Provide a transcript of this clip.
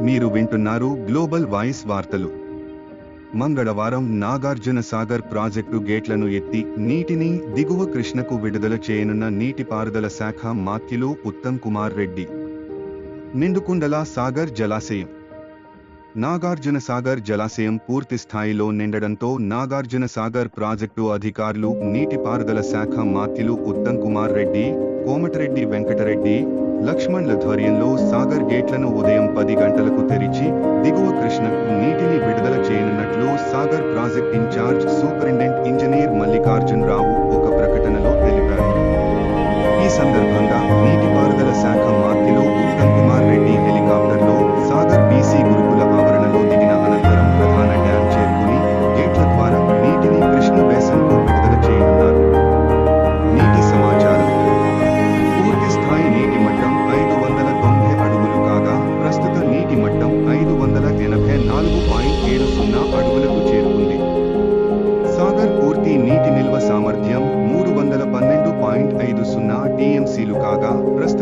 మీరు వింటున్నారు global voice వార్తలు. మంగళవారం నాగార్జున సాగర్ ప్రాజెక్టు గేట్లను ఎత్తి నీటిని దిగువ కృష్ణకు విడుదల చేయనున్న నీటిపారుదల శాఖ మాత్యులు ఉత్తమ్ కుమార్ రెడ్డి. నిండుకుండల సాగర్ జలాశయం. నాగార్జున సాగర్ జలాశయం పూర్తి స్థాయిలో నిండడంతో నాగార్జున సాగర్ ప్రాజెక్టు అధికారులు నీటిపారుదల శాఖ మాత్యులు ఉత్తమ్ కుమార్ రెడ్డి కోమటిరెడ్డి వెంకటరెడ్డి లక్ష్మణ్ల ధ్వర్యంలో సాగర్ గేట్లను ఉదయం పది గంటలకు తెరిచి దిగువ కృష్ణకు నీటిని విడుదల చేయనున్నట్లు సాగర్ ప్రాజెక్ట్ ఇన్ఛార్జ్ సూపర్ సామర్థ్యం మూడు వందల పన్నెండు పాయింట్ ఐదు సున్నా టీఎంసీలు కాగా ప్రస్తుతం